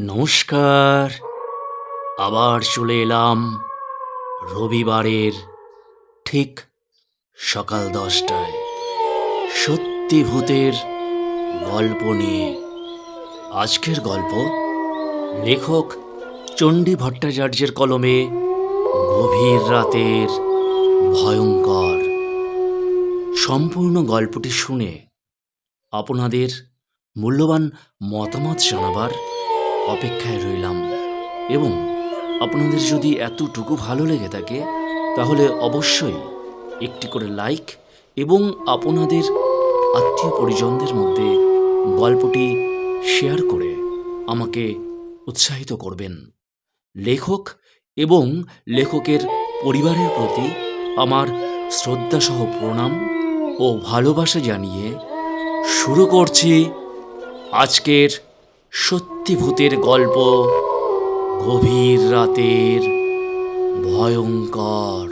নমস্কার। আবার চলে এলাম রবিবারের ঠিক সকাল দশটায়। সত্যি ভূতের গল্প নিয়ে। আজকের গল্প, লেখক চণ্ডী ভট্টাচার্যের কলমে গভীর রাতের ভয়ঙ্কর। সম্পূর্ণ গল্পটি শুনে আপনাদের মূল্যবান মতামত জানাবার অপেক্ষায় রইলাম। এবং আপনাদের যদি এতটুকু ভালো লেগে থাকে, তাহলে অবশ্যই একটি করে লাইক এবং আপনাদের আত্মীয় পরিজনদের মধ্যে গল্পটি শেয়ার করে আমাকে উৎসাহিত করবেন। লেখক এবং লেখকের পরিবারের প্রতি আমার শ্রদ্ধাসহ প্রণাম ও ভালোবাসা জানিয়ে শুরু করছি আজকের সত্যি ভূতের গল্প গভীর রাতের ভয়ঙ্কর।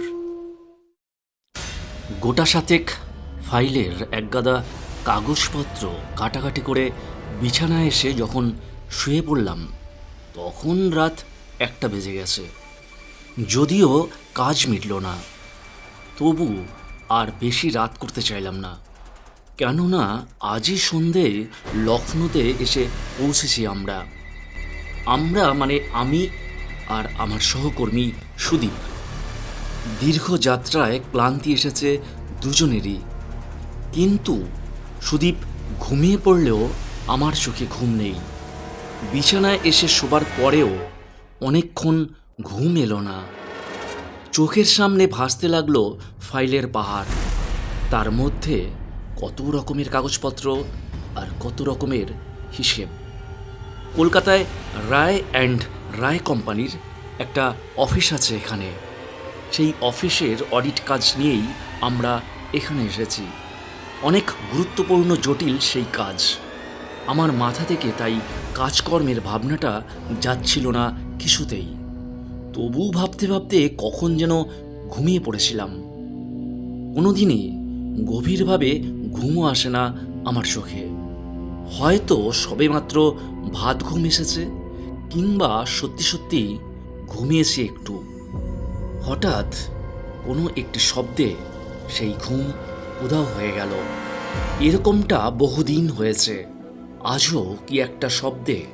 গোটা সাতেক ফাইলের একগাদা কাগজপত্র কাটাকাটি করে বিছানায় এসে যখন শুয়ে পড়লাম, তখন রাত একটা বেজে গেছে। যদিও কাজ মিটল না, তবু আর বেশি রাত করতে চাইলাম না। কেননা আজই সন্ধে লখনৌতে এসে পৌঁছেছি আমরা। আমরা মানে আমি আর আমার সহকর্মী সুদীপ। দীর্ঘ যাত্রায় ক্লান্তি এসেছে দুজনেরই। কিন্তু সুদীপ ঘুমিয়ে পড়লেও আমার চোখে ঘুম নেই। বিছানায় এসে শোবার পরেও অনেকক্ষণ ঘুম এলো না। চোখের সামনে ভাসতে লাগল ফাইলের পাহাড়। তার মধ্যে কত রকমের কাগজপত্র আর কত রকমের হিসেব। কলকাতায় রায় অ্যান্ড রায় কোম্পানির একটা অফিস আছে এখানে। সেই অফিসের অডিট কাজ নিয়েই আমরা এখানে এসেছি। অনেক গুরুত্বপূর্ণ জটিল সেই কাজ। আমার মাথা থেকে তাই কাজকর্মের ভাবনাটা যাচ্ছিল না কিছুতেই। তবু ভাবতে ভাবতে কখন যেন ঘুমিয়ে পড়েছিলাম। কোনোদিনই গভীরভাবে ঘুমও আসে না আমার চোখে। হয়তো সবেমাত্র ভাত ঘুম এসেছে, কিংবা সত্যি সত্যি ঘুমিয়েছি একটু। হঠাৎ কোনো একটি শব্দে সেই ঘুম উধাও হয়ে গেল। এরকমটা বহুদিন হয়েছে। আজও কি একটা শব্দে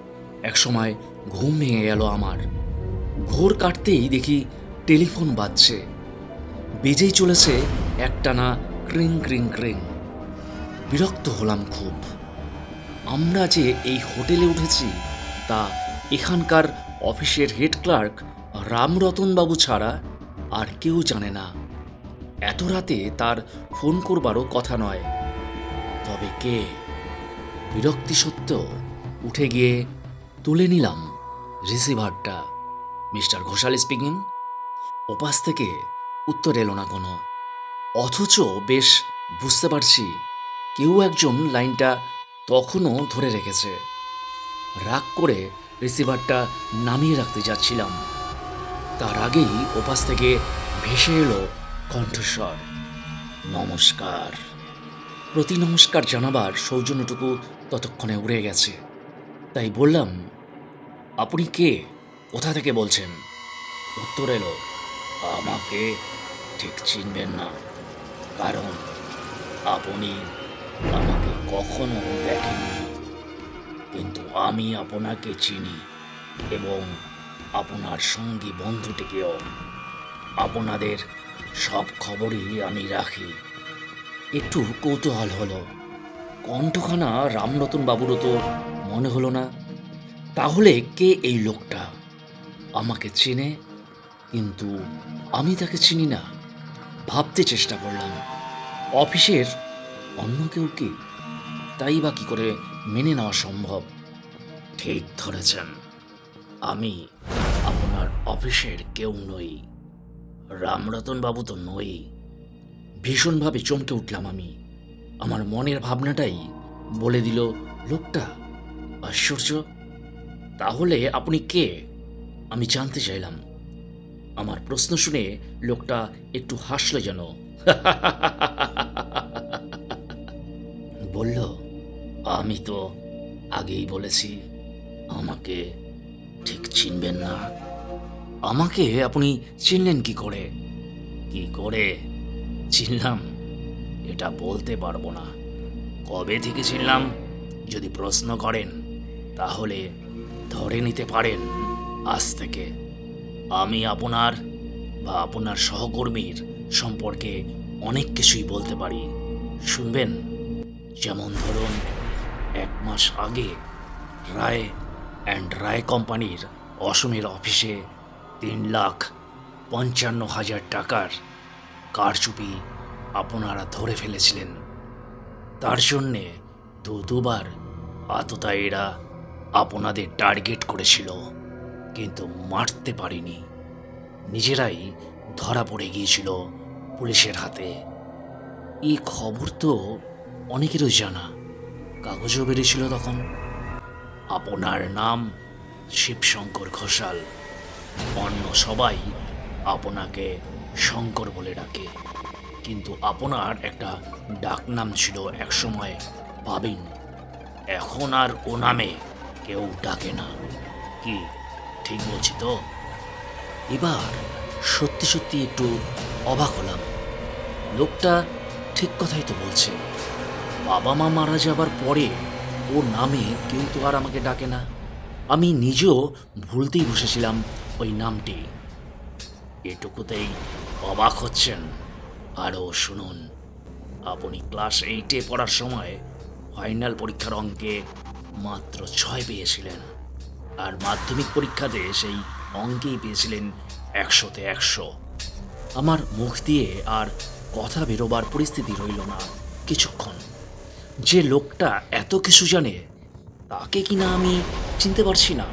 একসময় ঘুম ভেঙে গেল আমার। ঘোর কাটতেই দেখি টেলিফোন বাজছে। বেজেই চলেছে একটানা ক্রিং ক্রিং ক্রিং। বিরক্ত হলাম খুব। আমরা যে এই হোটেলে উঠেছি, তা এখানকার অফিসের হেড ক্লার্ক রামরতনবাবু ছাড়া আর কেউ জানে না। এত রাতে তার ফোন করবারও কথা নয়। তবে কে? বিরক্তি সত্ত্বেও উঠে গিয়ে তুলে নিলাম রিসিভারটা। Mister Ghoshal speaking. ওপাশ থেকে উত্তর এলো না কোনো। অথচ বেশ বুঝতে পারছি কেউ একজন লাইনটা তখনও ধরে রেখেছে। রাগ করে রিসিভারটা নামিয়ে রাখতে যাচ্ছিলাম। তার আগেই ওপাশ থেকে ভেসে এলো কণ্ঠস্বর, নমস্কার। প্রতি নমস্কার জানাবার সৌজন্যটুকু ততক্ষণে উড়ে গেছে। তাই বললাম, আপনি কে? কোথা থেকে বলছেন? উত্তর এলো, আমাকে ঠিক চিনবেন না, কারণ আপনি আমাকে কখনো দেখেনি। কিন্তু আমি আপনাকে চিনি এবং আপনার সঙ্গী বন্ধুটিকেও। আপনাদের সব খবরই আমি রাখি। একটু কৌতূহল হলো। কণ্ঠখানা রামরতন বাবুরও তো মনে হলো না। তাহলে কে এই লোকটা? আমাকে চেনে, কিন্তু আমি তাকে চিনি না। ভাবতে চেষ্টা করলাম। অফিসের অন্য কেউ কি? তাই বা কি করে মেনে নেওয়া সম্ভব? ঠিক ধরেছেন। আমি আপনার অফিসের কেউ নই। রামরতন বাবু তো নই। ভীষণভাবে চমকে উঠলাম আমি। আমার মনের ভাবনাটাই বলে দিল, লোকটা, আশ্চর্য! তাহলে আপনি কে? আমি জানতে চাইলাম। আমার প্রশ্ন শুনে লোকটা একটু হাসলো যেন। বলল, আমি তো আগেই বলেছি, আমাকে ঠিক চিনবেন না। আমাকে আপনি চিনলেন কি করে? কি করে? চিনলাম, এটা বলতে পারব না। কবে থেকে চিনলাম, যদি প্রশ্ন করেন, তাহলে ধরে নিতে পারেন। আজ থেকে আমি আপনার বা আপনার সহকর্মীর সম্পর্কে অনেক কিছুই বলতে পারি। শুনবেন? যেমন ধরুন, এক মাস আগে রায় অ্যান্ড রায় কোম্পানির অসমের অফিসে তিন লাখ পঞ্চান্ন হাজার টাকার কারচুপি আপনারা ধরে ফেলেছিলেন। তার জন্যে দু দুবার আততায়ীরা আপনাদের টার্গেট করেছিল, কিন্তু মারতে পারিনি। নিজেরাই ধরা পড়ে গিয়েছিল পুলিশের হাতে। এই খবর তো অনেকেরই জানা। কাগজও বেরিয়েছিল তখন। আপনার নাম শিবশঙ্কর ঘোষাল। অন্য সবাই আপনাকে শঙ্কর বলে ডাকে। কিন্তু আপনার একটা ডাকনাম ছিল একসময় পাবেন। এখন আর ও নামে কেউ ডাকে না। কি, ঠিক বলছি তো? এবার সত্যি সত্যি একটু অবাক হলাম। লোকটা ঠিক কথাই তো বলছে। বাবা মা মারা যাবার পরে ও নামে কেউ তো আর আমাকে ডাকে না। আমি নিজেও ভুলতেই বসেছিলাম ওই নামটি। এটুকুতেই অবাক হচ্ছেন। আরও শুনুন, আপনি ক্লাস এইটে পড়ার সময় ফাইনাল পরীক্ষার অঙ্কে মাত্র ছয় পেয়েছিলেন। আর মাধ্যমিক পরীক্ষাতে সেই অঙ্কেই পেয়েছিলেন একশোতে একশো। আমার মুখ দিয়ে আর কথা বেরোবার পরিস্থিতি রইল না কিছুক্ষণ। যে লোকটা এত কিছু জানে, তাকে কিনা আমি চিনতে পারছি না।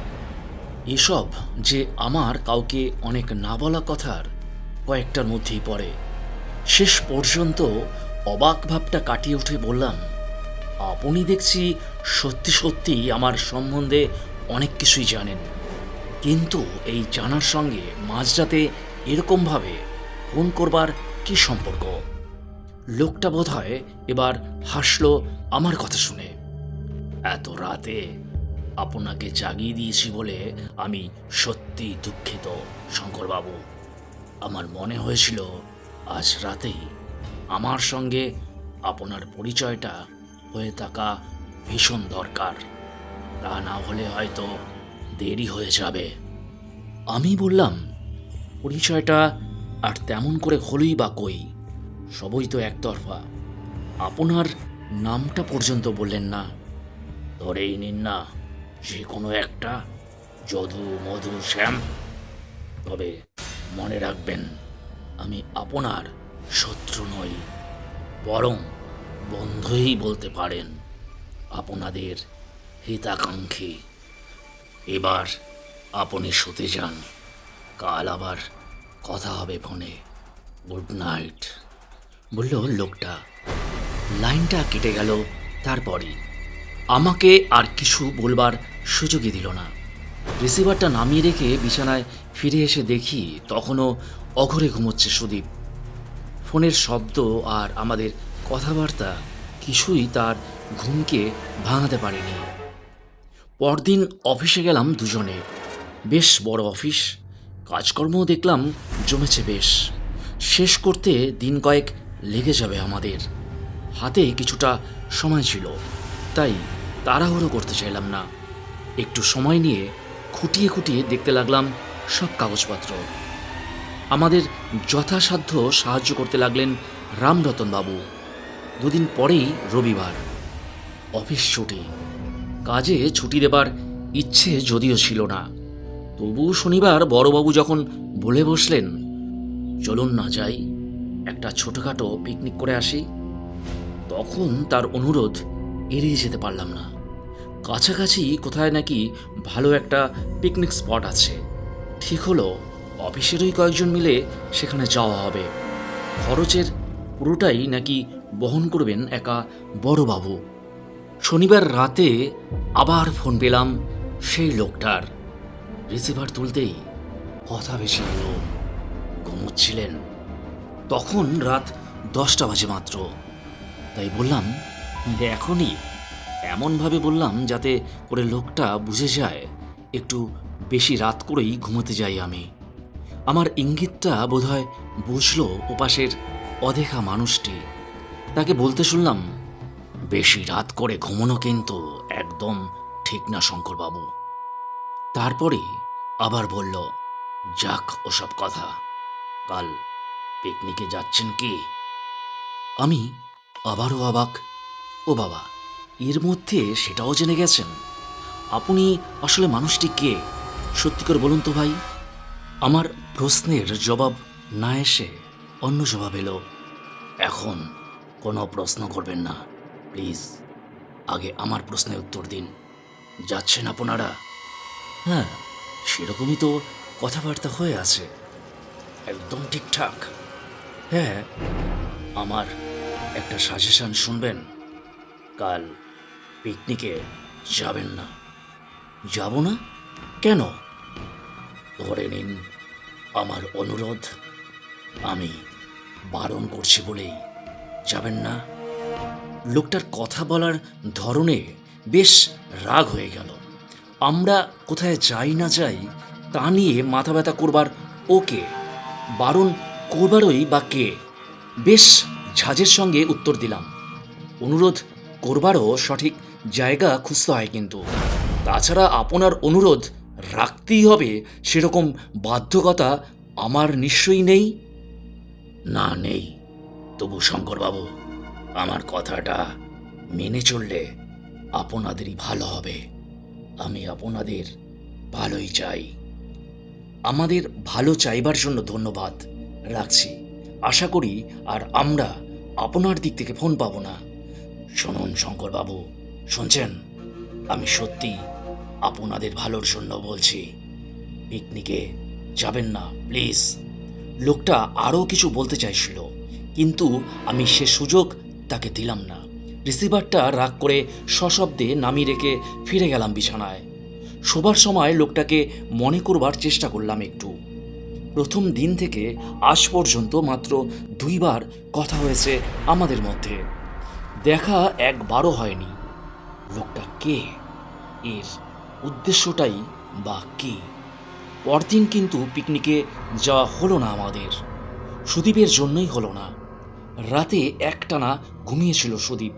এসব যে আমার কাউকে অনেক না বলা কথার কয়েকটার মধ্যেই পড়ে। শেষ পর্যন্ত অবাক ভাবটা কাটিয়ে উঠে বললাম, আপনি দেখছি সত্যি সত্যি আমার সম্বন্ধে অনেক কিছুই জানেন। কিন্তু এই জানার সঙ্গে মাঝরাতে এরকমভাবে ফোন করবার কি সম্পর্ক? লোকটা বোধ হয় এবার হাসলো আমার কথা শুনে। এত রাতে আপনাকে জাগিয়ে দিয়েছি বলে আমি সত্যি দুঃখিত, শঙ্করবাবু। আমার মনে হয়েছিল আজ রাতেই আমার সঙ্গে আপনার পরিচয়টা হয়ে থাকা ভীষণ দরকার। তা না হলে হয়তো দেরি হয়ে যাবে। আমি বললাম, পরিচয়টা আর তেমন করে হলই বা কই? সবই তো একতরফা। আপনার নামটা পর্যন্ত বললেন না। ধরেই নিন না যে কোনো একটা, যদু, মধু, শ্যাম। তবে মনে রাখবেন, আমি আপনার শত্রু নই, বরং বন্ধুই বলতে পারেন আপনাদের হিতাকাঙ্ক্ষী। এবার আপনি শুতে যান। কাল আবার কথা হবে ফোনে। Good night. বলল, লোকটা, লাইনটা কেটে গেল, তারপরই। আমাকে আর কিছু বলবার সুযোগই দিল না। রিসিভারটা নামিয়ে রেখে বিছানায় ফিরে এসে দেখি তখনও অঘরে ঘুমোচ্ছে সুদীপ। ফোনের শব্দ আর আমাদের কথাবার্তা কিছুই তার ঘুমকে ভাঙাতে পারেনি। পরদিন অফিসে গেলাম দুজনে। বেশ বড় অফিস, কাজকর্মও দেখলাম, জমেছে বেশ। শেষ করতে দিন কয়েক লেগে যাবে আমাদের। হাতে কিছুটা সময় ছিল, তাই তাড়াহুড়ো করতে চাইলাম না। একটু সময় নিয়ে খুঁটিয়ে খুঁটিয়ে দেখতে লাগলাম সব কাগজপত্র। আমাদের যথাসাধ্য সাহায্য করতে লাগলেন রামরতনবাবু দুদিন পরেই রবিবার। অফিস ছুটি। কাজে ছুটি দেবার ইচ্ছে যদিও ছিল না। তবু শনিবার বড়বাবু যখন বলে বসলেন, চলুন না যাই। একটা ছোটোখাটো পিকনিক করে আসি। তখন তার অনুরোধ, এড়িয়ে যেতে পারলাম না। কাছাকাছি কোথায় নাকি ভালো একটা পিকনিক স্পট আছে। ঠিক হলো অফিসেরই কয়েকজন মিলে সেখানে যাওয়া হবে। খরচের পুরোটাই নাকি বহন করবেন একা বড়বাবু শনিবার রাতে আবার ফোন পেলাম সেই লোকটার। রিসিভার তুলতেই কথা বেশি এলো ঘুমোচ্ছিলেন। তখন রাত দশটা বাজে মাত্র। তাই বললাম এখনই। এমনভাবে বললাম যাতে করে লোকটা বুঝে যায়, একটু বেশি রাত করেই ঘুমোতে যাই আমি। আমার ইঙ্গিতটা বোধহয় বুঝলো ওপাশের অদেখা মানুষটি। তাকে বলতে শুনলাম, বেশি রাত করে ঘুমোনো কিন্তু একদম ঠিক না, শঙ্করবাবু। তারপরে আবার বলল, যাক, ওসব কথা, কাল পিকনিকে যাচ্ছেন কি? আমি, আবারও অবাক। ও বাবা, এর মধ্যে সেটাও জেনে গেছেন। আপনি আসলে মানুষটি কে? সত্যি করে বলুন তো ভাই। আমার প্রশ্নের জবাব না এসে অন্য জবাব এলো। এখন কোনো প্রশ্ন করবেন না, প্লিজ। আগে আমার প্রশ্নের উত্তর দিন। যাচ্ছেন আপনারা? হ্যাঁ সেরকমই তো কথাবার্তা হয়ে আছে। একদম ঠিকঠাক। হ্যাঁ আমার একটা সাজেশন শুনবেন। কাল পিকনিকে যাবেন না। যাব না? কেন? ধরে নিন, আমার অনুরোধ, আমি বারণ করছি বলেই যাবেন না। লোকটার কথা বলার ধরনে বেশ রাগ হয়ে গেল। আমরা কোথায় যাই না যাই তা নিয়ে মাথা ব্যথা করবার ওকে বারণ করবারই বা কে? বেশ ঝাঁজের সঙ্গে উত্তর দিলাম। অনুরোধ, করবারও সঠিক জায়গা খুঁজতে হয় কিন্তু। তাছাড়া আপনার অনুরোধ রাখতেই হবে, সেরকম বাধ্যকতা আমার নিশ্চয়ই নেই? না, নেই। তবু শঙ্করবাবু, আমার কথাটা মেনে চললে আপনাদেরই ভালো হবে। আমি আপনাদের ভালোই চাই। আমাদের ভালো চাইবার জন্য ধন্যবাদ। রাখছি। আশা করি আর আমরা আপনার দিক থেকে ফোন পাবো না। শুনুন, শঙ্করবাবু, শুনছেন? আমি সত্যি আপনাদের ভালোর জন্য বলছি। পিকনিকে যাবেন না, প্লিজ। লোকটা আরও কিছু বলতে চাইছিল, কিন্তু আমি সে সুযোগ তাকে দিলাম না। রিসিভারটা রাগ করে সশব্দে নামিয়ে রেখে ফিরে গেলাম বিছানায়। শোবার সময় লোকটাকে মনে করবার চেষ্টা করলাম একটু। প্রথম দিন থেকে আজ পর্যন্ত মাত্র দুইবার কথা হয়েছে আমাদের মধ্যে। দেখা একবারও হয়নি। লোকটা কে? এর উদ্দেশ্যটাই বা কী? পরদিন কিন্তু পিকনিকে যাওয়া হলো না আমাদের। সুদীপের জন্যই হলো না। রাতে একটানা ঘুমিয়েছিল সুদীপ।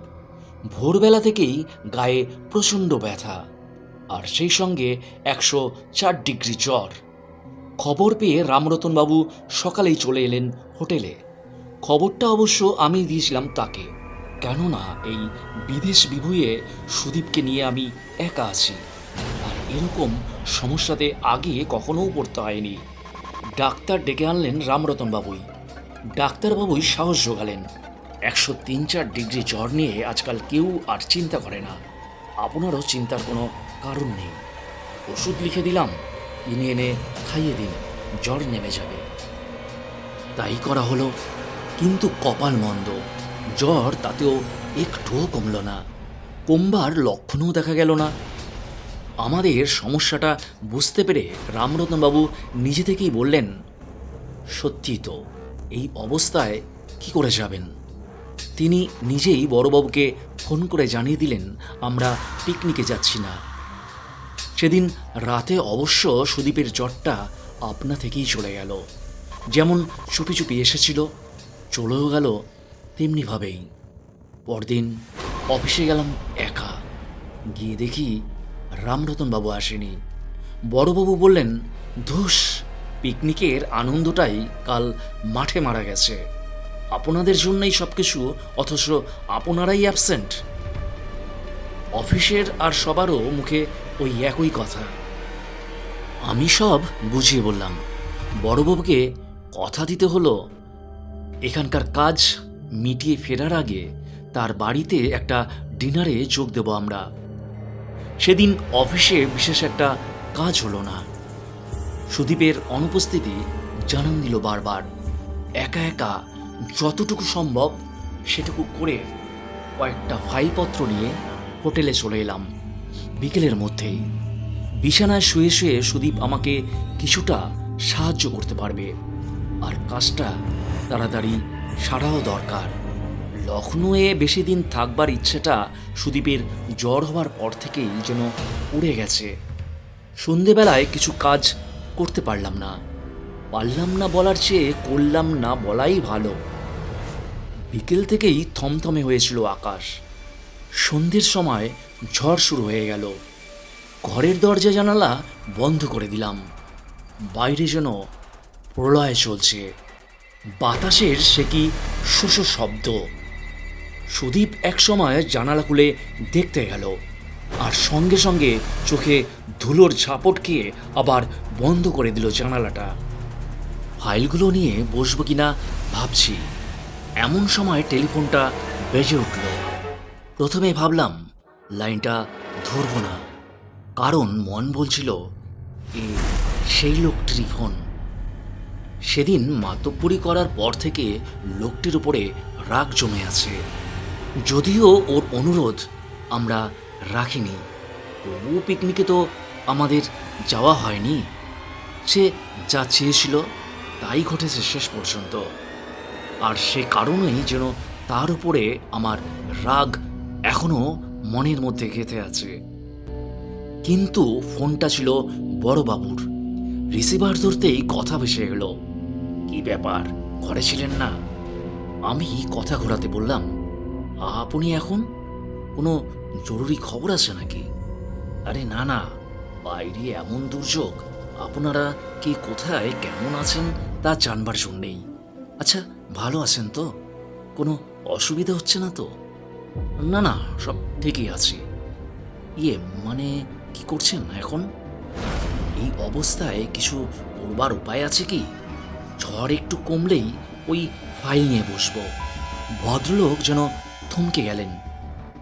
ভোরবেলা থেকেই গায়ে প্রচণ্ড ব্যথা। আর সেই সঙ্গে একশো চার ডিগ্রি জ্বর। খবর পেয়ে রামরতনবাবু সকালেই চলে এলেন হোটেলে। খবরটা অবশ্য আমি দিয়েছিলাম তাকে। কেননা এই বিদেশ বিভুয়ে সুদীপকে নিয়ে আমি একা আছি। আর এরকম সমস্যাতে আগে কখনোও পড়তে হয়নি। ডাক্তার ডেকে আনলেন রামরতনবাবুই। ডাক্তারবাবুই সাহস জোগালেন একশো তিন চার ডিগ্রি জ্বর নিয়ে আজকাল কেউ আর চিন্তা করে না। আপনারও চিন্তার কোনো কারণ নেই। ওষুধ লিখে দিলাম। কিনে এনে খাইয়ে দিন, জ্বর নেমে যাবে। তাই করা হলো, কিন্তু কপাল মন্দ। জ্বর তাতেও একটুও কমল না। কমবার লক্ষণও দেখা গেল না। আমাদের সমস্যাটা বুঝতে পেরে রামরতনবাবু নিজে থেকেই বললেন সত্যি তো, এই অবস্থায় কি করে যাবেন? তিনি নিজেই বড়বাবুকে ফোন করে জানিয়ে দিলেন, আমরা পিকনিকে যাচ্ছি না। সেদিন রাতে অবশ্য সুদীপের জ্বরটা আপনা থেকেই চলে গেল। যেমন চুপি চুপি এসেছিল, চলেও গেল তেমনিভাবেই। পরদিন অফিসে গেলাম একা। গিয়ে দেখি রামরতনবাবু আসেনি। বড়বাবু বললেন, ধুস, পিকনিকের আনন্দটাই কাল মাঠে মারা গেছে। আপনাদের জন্যই সব কিছু অথচ আপনারাই অ্যাবসেন্ট অফিসের আর সবারও মুখে ওই একই কথা। আমি সব বুঝিয়ে বললাম। বড়বাবুকে কথা দিতে হলো। এখানকার কাজ মিটিয়ে ফেরার আগে তার বাড়িতে একটা ডিনারে যোগ দেব আমরা। সেদিন অফিসে বিশেষ একটা কাজ হলো না। সুদীপের অনুপস্থিতি জানান দিল বারবার। একা একা যতটুকু সম্ভব সেটুকু করে কয়েকটা ফাইলপত্র নিয়ে হোটেলে চলে এলাম। বিকেলের মধ্যেই বিছানায় শুয়ে শুয়ে সুদীপ আমাকে কিছুটা সাহায্য করতে পারবে। আর কাজটা তাড়াতাড়ি সারাও দরকার। লখনৌয়ে বেশি দিন থাকবার ইচ্ছেটা সুদীপের জ্বর হওয়ার পর থেকেই যেন উড়ে গেছে। সন্ধেবেলায় কিছু কাজ করতে পারলাম না। পারলাম না বলার চেয়ে করলাম না বলাই ভালো। বিকেল থেকেই থমথমে হয়েছিল আকাশ। সন্ধ্যের সময় ঝড় শুরু হয়ে গেল। ঘরের দরজা জানালা বন্ধ করে দিলাম। বাইরে যেন প্রলয় চলছে। বাতাসের সে কি শোষ শব্দ। সুদীপ একসময় জানালা খুলে দেখতে গেল আর সঙ্গে সঙ্গে চোখে ধুলোর ঝাপট খেয়ে আবার বন্ধ করে দিল জানালাটা। ফাইলগুলো নিয়ে বসবো কিনা ভাবছি। এমন সময় টেলিফোনটা বেজে উঠল। প্রথমে ভাবলাম, লাইনটা ধরবো না। কারণ মন বলছিল এ সেই লোকটিরই ফোন। সেদিন মাতব্বরি করার পর থেকে লোকটির উপরে রাগ জমে আছে। যদিও ওর অনুরোধ আমরা রাখিনি, তবুও পিকনিকে তো আমাদের যাওয়া হয়নি। সে যা চেয়েছিল তাই ঘটেছে শেষ পর্যন্ত। আর সে কারণেই যেন তার উপরে আমার রাগ এখনও মনের মধ্যে গেঁথে আছে। কিন্তু ফোনটা ছিল বড়বাবুর রিসিভার ধরতেই কথা ভেসে এলো। কি ব্যাপার? ঘরে ছিলেন না? আমি কথা ঘোরাতে বললাম, আপনি এখন? কোনো জরুরি খবর আছে নাকি? আরে না না, বাইরে এমন দুর্যোগ, আপনারা কি কোথায়, কেমন আছেন তা জানবার জন্যেই। আচ্ছা ভালো আছেন তো? কোনো অসুবিধা হচ্ছে না তো? না না, সব ঠিকই আছে। ইয়ে মানে কি করছেন এখন? এই অবস্থায় কিছু করবার উপায় আছে কি? ঝড় একটু কমলেই ওই ফাইল নিয়ে বসবো। ভদ্রলোক যেন থমকে গেলেন।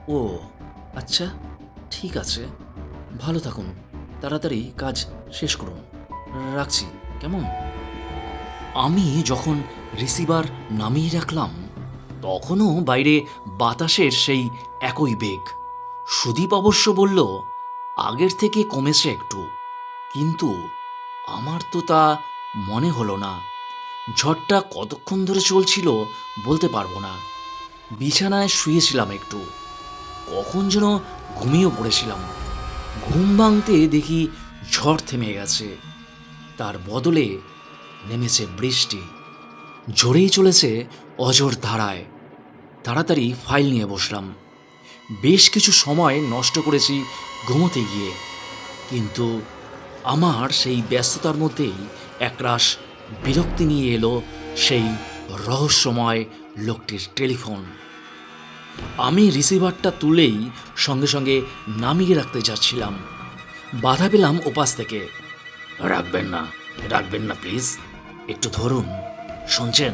ও আচ্ছা ঠিক আছে। ভালো থাকুন। তাড়াতাড়ি কাজ শেষ করুন। রাখছি। কেমন? আমি যখন রিসিভার নামিয়ে রাখলাম তখনও বাইরে বাতাসের সেই একই বেগ। সুদীপ অবশ্য বলল, আগের থেকে কমেছে একটু, কিন্তু আমার তো তা মনে হলো না। ঝড়টা কতক্ষণ ধরে চলছিল বলতে পারব না। বিছানায় শুয়েছিলাম একটু, কখন যেন ঘুমিয়ে পড়েছিলাম। ঘুম ভাঙতে দেখি ঝড় থেমে গেছে, তার বদলে নেমেছে বৃষ্টি। ঝরেই চলেছে অজর ধারায়। তাড়াতাড়ি ফাইল নিয়ে বসলাম। বেশ কিছু সময় নষ্ট করেছি ঘুমোতে গিয়ে। কিন্তু আমার সেই ব্যস্ততার মধ্যেই একরাশ বিরক্তি নিয়ে এলো সেই রহস্যময় লোকটির টেলিফোন। আমি রিসিভারটা তুলেই সঙ্গে সঙ্গে নামিয়ে রাখতে যাচ্ছিলাম। বাধা পেলাম ওপাশ থেকে। রাখবেন না রাখবেন না প্লিজ। একটু ধরুন, শুনছেন?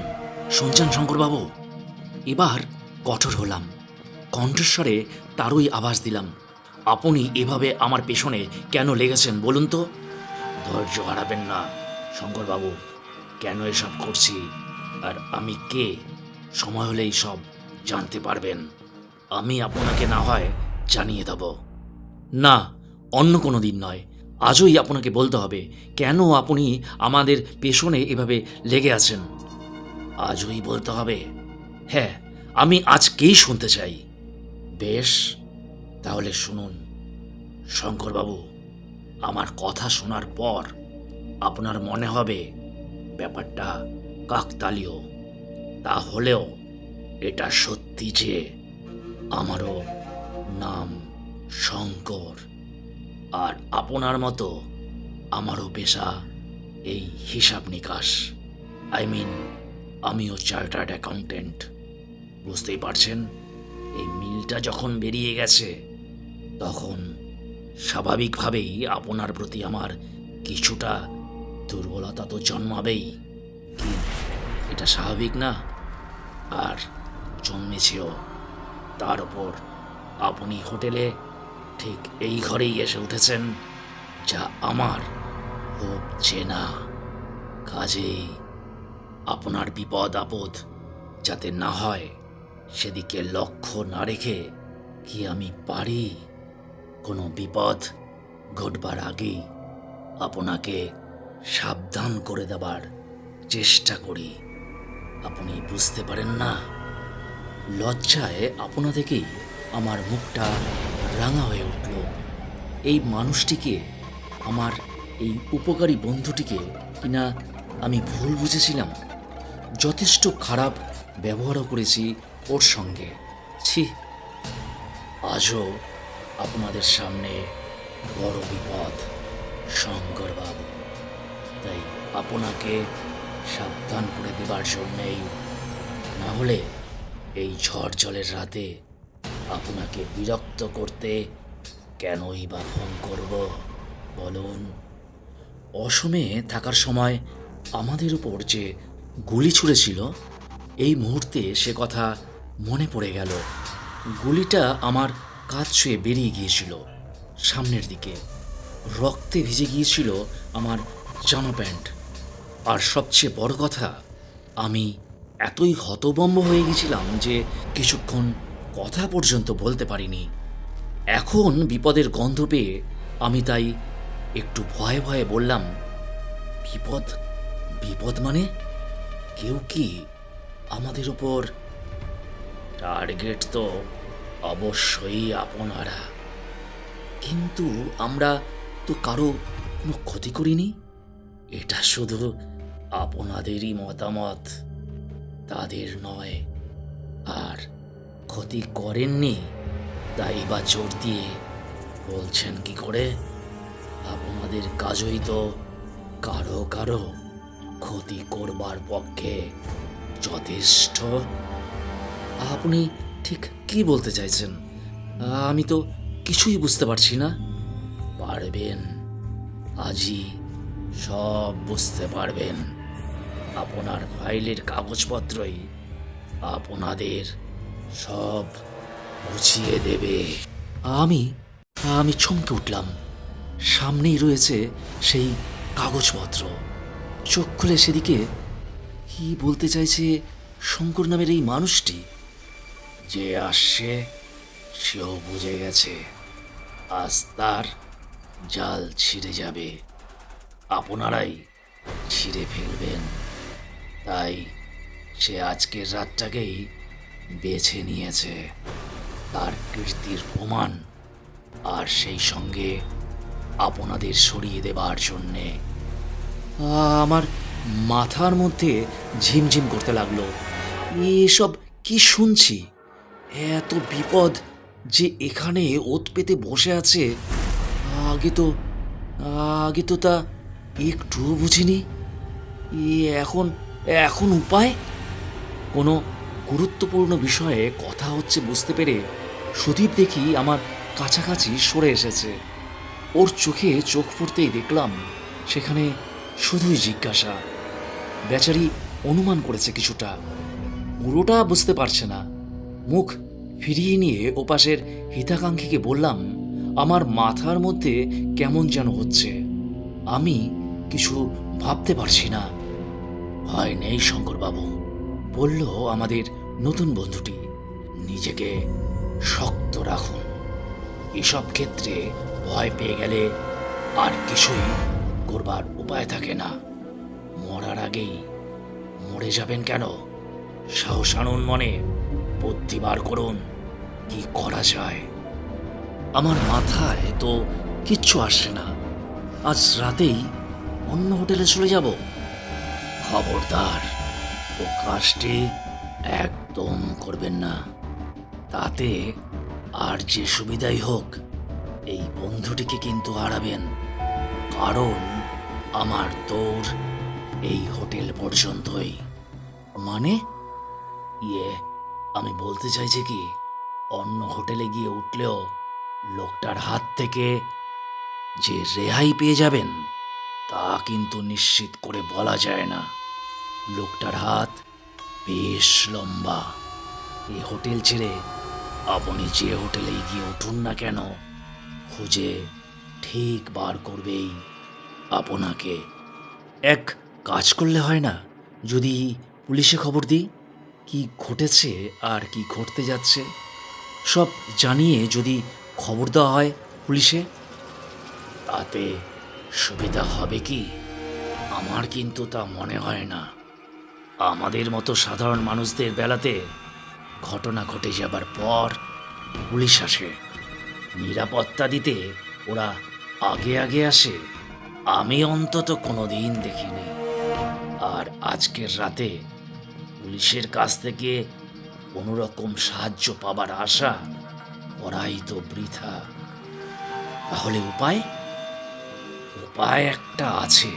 শুনছেন শঙ্করবাবু? এবার কঠোর হলাম। কণ্ঠস্বরে তারই আভাস দিলাম। আপনি এভাবে আমার পেছনে কেন লেগেছেন বলুন তো? ধৈর্য হারাবেন না শঙ্করবাবু। কেন এসব করছি? আর আমি কে? সময় হলেই সব জানতে পারবেন। আমি আপনাকে না হয় জানিয়ে দেব। না, অন্য কোনো দিন নয়। আজই আপনাকে বলতে হবে, কেন আপনি আমাদের পেছনে এভাবে লেগে আছেন? আজই বলতে হবে। হ্যাঁ আমি আজকেই শুনতে চাই। বেশ, তাহলে শুনুন। শঙ্করবাবু, আমার কথা শোনার পর আপনার মনে হবে ব্যাপারটা কাকতালীয়। তাহলেও এটা সত্যি যে আমারও নাম শঙ্কর, আর আপনার মতো আমারও পেশা এই হিসাব নিকাশ। আই মিন আমিও চার্টার্ড অ্যাকাউন্টেন্ট বুঝতেই পারছেন, এই মিলটা যখন বেরিয়ে গেছে, তখন স্বাভাবিকভাবেই আপনার প্রতি আমার কিছুটা দুর্বলতা তো জন্মাবেই। কি, এটা স্বাভাবিক না? আর জন্মেছেও। তার উপর আপনি হোটেলে ঠিক এই ঘরেই এসে উঠেছেন, যা আমার খুব চেনা কাজেই আপনার বিপদ আপদ যাতে না হয়, সেদিকে লক্ষ্য না রেখে কি আমি পারি? কোনো বিপদ ঘটবার আগেই আপনাকে সাবধান করে দেবার চেষ্টা করি। আপনি বুঝতে পারেন না, লজ্জায় আপনা থেকেই আমার মুখটা রাঙা হয়ে উঠল। এই মানুষটিকে, আমার এই উপকারী বন্ধুটিকে কিনা আমি ভুল বুঝেছিলাম? যথেষ্ট খারাপ ব্যবহারও করেছি ওর সঙ্গে। ছি, আজও আপনাদের সামনে বড় বিপদ, শঙ্কর শঙ্করবাবু তাই আপনাকে সাবধান করে দেবার জন্যেই, না হলে এই ঝড় জলের রাতে আপনাকে বিরক্ত করতে কেনই বা ফোন করব, বলুন? অসমে থাকার সময় আমাদের উপর যে গুলি ছুঁড়েছিল, এই মুহূর্তে সে কথা মনে পড়ে গেল। গুলিটা আমার কাজ ছুঁয়ে বেরিয়ে গিয়েছিল, সামনের দিকে। রক্তে ভিজে গিয়েছিল আমার জামা প্যান্ট। আর সবচেয়ে বড় কথা, আমি এতই হতবম্ব হয়ে গেছিলাম যে কিছুক্ষণ কথা পর্যন্ত বলতে পারিনি। এখন বিপদের গন্ধ পেয়ে আমি তাই একটু ভয়ে ভয়ে বললাম, বিপদ? বিপদ মানে? কেউ কি আমাদের উপর টার্গেট তো অবশ্যই আপনারা। কিন্তু আমরা তো কারও কোনো ক্ষতি করিনি? এটা শুধু আপনাদেরই মতামত। তাদের নয়, আর ক্ষতি করেননি, তাই বা জোর দিয়ে বলছেন কি করে? আপনাদের কাজই তো কারও কারও। ক্ষতি করবার পক্ষে যথেষ্ট? আপনি ঠিক কি বলতে চাইছেন? আমি তো কিছুই বুঝতে পারছি না। পারবেন। আজই সব বুঝতে পারবেন। আপনার ফাইলের কাগজপত্রই আপনাদের সব বুঝিয়ে দেবে। আমি আমি চমকে উঠলাম। সামনেই রয়েছে সেই কাগজপত্র। চোখ খুলে সেদিকে কি বলতে চাইছে শঙ্কর নামের এই মানুষটি? যে আসছে, সেও বুঝে গেছে, আজ তার জাল ছিঁড়ে যাবে। আপনারাই ছিঁড়ে ফেলবেন। তাই সে আজকের রাতটাকেই বেছে নিয়েছে। তার কীর্তির প্রমাণ আর সেই সঙ্গে আপনাদের সরিয়ে দেবার জন্যে আমার মাথার মধ্যে ঝিমঝিম করতে লাগল। এসব কি শুনছি? এত বিপদ যে এখানে ওত পেতে বসে আছে। আগে তো আগে তো তা একটুও বুঝিনি। এখন এখন উপায়? কোনো গুরুত্বপূর্ণ বিষয়ে কথা হচ্ছে বুঝতে পেরে সুদীপ দেখি আমার কাছাকাছি সরে এসেছে। ওর চোখে চোখ পড়তেই দেখলাম সেখানে শুধুই জিজ্ঞাসা। বেচারি অনুমান করেছে কিছুটা। পুরোটা বুঝতে পারছে না। মুখ ফিরিয়ে নিয়ে ওপাশের হিতাকাঙ্ক্ষীকে বললাম, আমার মাথার মধ্যে কেমন যেন হচ্ছে। আমি কিছু ভাবতে পারছি না। ভয় নেই শঙ্করবাবু, বলল আমাদের নতুন বন্ধুটি। নিজেকে শক্ত রাখুন। এসব ক্ষেত্রে ভয় পেয়ে গেলে আর কিছুই করবার উপায় থাকে না। মরার আগেই মরে যাবেন কেন? সাহস আনুন মনে, বুদ্ধি করুন, কি করা যায়? আমার মাথায় তো কিচ্ছু আসছে না। আজ রাতেই অন্য হোটেলে চলে যাব। খবরদার, ও কাজটি একদম করবেন না। তাতে আর যে সুবিধাই হোক, এই বন্ধুটিকে কিন্তু হারাবেন। কারণ আমার তোর এই হোটেল পর্যন্তই। মানে? ইয়ে আমি বলতে চাইছি কি, অন্য হোটেলে গিয়ে উঠলেও লোকটার হাত থেকে যে রেহাই পেয়ে যাবেন, তা কিন্তু নিশ্চিত করে বলা যায় না। লোকটার হাত বেশ লম্বা। এই হোটেল ছেড়ে আপনি যে হোটেলে গিয়ে উঠুন না কেন, খুঁজে ঠিক বার করবেই। আপনাকে এক কাজ করলে হয় না? যদি পুলিশে খবর দিই, কি ঘটেছে আর কি ঘটতে যাচ্ছে? সব জানিয়ে যদি খবর দেওয়া হয় পুলিশে, তাতে সুবিধা হবে কি? আমার কিন্তু তা মনে হয় না। আমাদের মতো সাধারণ মানুষদের বেলাতে ঘটনা ঘটে যাবার পর পুলিশ আসে। নিরাপত্তা দিতে ওরা আগে আগে আসে। আমি অন্তত কোনো দিন দেখিনি। আর আজকের রাতে পুলিশের কাছ থেকে কোনো রকম সাহায্য পাবার আশা করাই তো বৃথা। তাহলে উপায়? উপায় একটা আছে,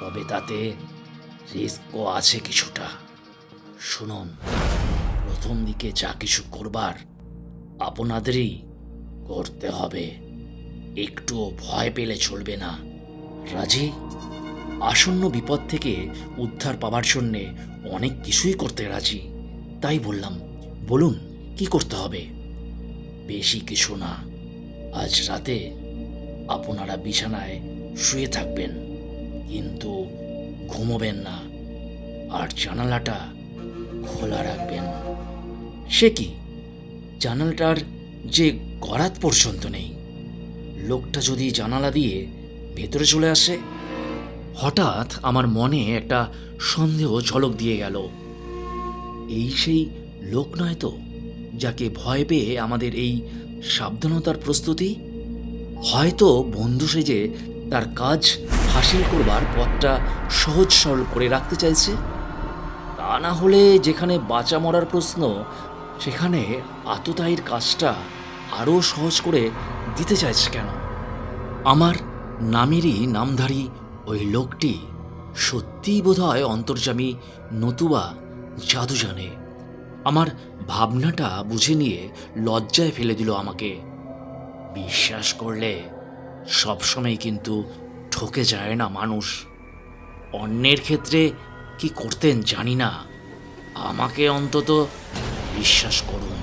তবে তাতে রিস্কও আছে কিছুটা। শুনুন, প্রথম দিকে যা কিছু করবার আপনাদেরই করতে হবে। একটুও ভয় পেলে চলবে না। রাজি, আসন্ন বিপদ থেকে উদ্ধার পাওয়ার জন্যে অনেক কিছুই করতে রাজি। তাই বললাম, বলুন, কি করতে হবে? বেশি কিছু না। আজ রাতে আপনারা বিছানায় শুয়ে থাকবেন, কিন্তু ঘুমোবেন না। আর জানালাটা খোলা রাখবেন। সে কি? জানালাটার যে গরাত পর্যন্ত নেই। লোকটা যদি জানালা দিয়ে ভেতরে চলে আসে। হঠাৎ আমার মনে একটা সন্দেহ ঝলক দিয়ে গেল। এই সেই লোক নয় তো, যাকে ভয় পেয়ে আমাদের এই সাবধানতার প্রস্তুতি? হয়তো বন্ধু সেজে তার কাজ হাসিল করবার পথটা সহজ সরল করে রাখতে চাইছে। তা না হলে যেখানে বাঁচা মরার প্রশ্ন, সেখানে আততায়ীর কাজটা আরও সহজ করে দিতে চাইছে কেন? আমার নামেরই নামধারী ওই লোকটি সত্যিই বোধহয় অন্তর্জামী নতুবা জাদু জানে আমার ভাবনাটা বুঝে নিয়ে লজ্জায় ফেলে দিল আমাকে। বিশ্বাস করলে সবসময় কিন্তু ঠকে যায় না মানুষ। অন্যের ক্ষেত্রে কি করতেন জানি না। আমাকে অন্তত বিশ্বাস করুন।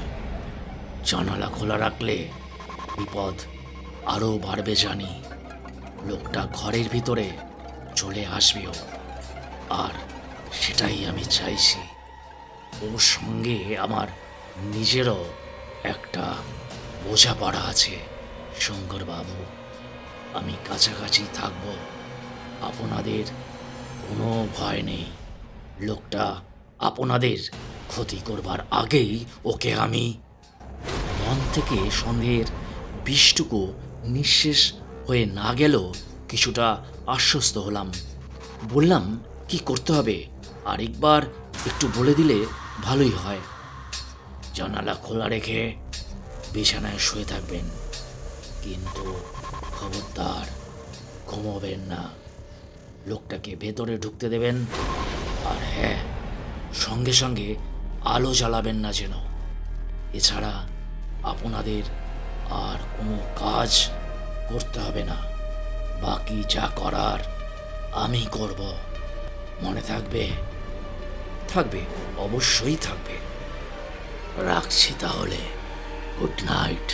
জানালা খোলা রাখলে বিপদ আরও বাড়বে জানি। লোকটা ঘরের ভিতরে চলে আসবেও। আর সেটাই আমি চাইছি। ওর সঙ্গে আমার নিজেরও একটা বোঝাপড়া আছে, শঙ্করবাবু। আমি কাছাকাছি থাকব। আপনাদের কোনো ভয় নেই। লোকটা আপনাদের ক্ষতি করবার আগেই ওকে আমি মন থেকে সন্দেহের বিষটুকু নিঃশেষ হয়ে না গেলেও কিছুটা আশ্বস্ত হলাম। বললাম, কি করতে হবে? আরেকবার একটু বলে দিলে ভালোই হয়। জানালা খোলা রেখে বিছানায় শুয়ে থাকবেন। কিন্তু খবরদার ঘুমোবেন না। লোকটাকে ভেতরে ঢুকতে দেবেন। আর হ্যাঁ সঙ্গে সঙ্গে আলো জ্বালাবেন না যেন। এছাড়া আপনাদের আর কোনো কাজ করতে হবে না। বাকি যা করার আমি করব। মনে থাকবে? থাকবে, অবশ্যই থাকবে। রাখছি তাহলে। Good night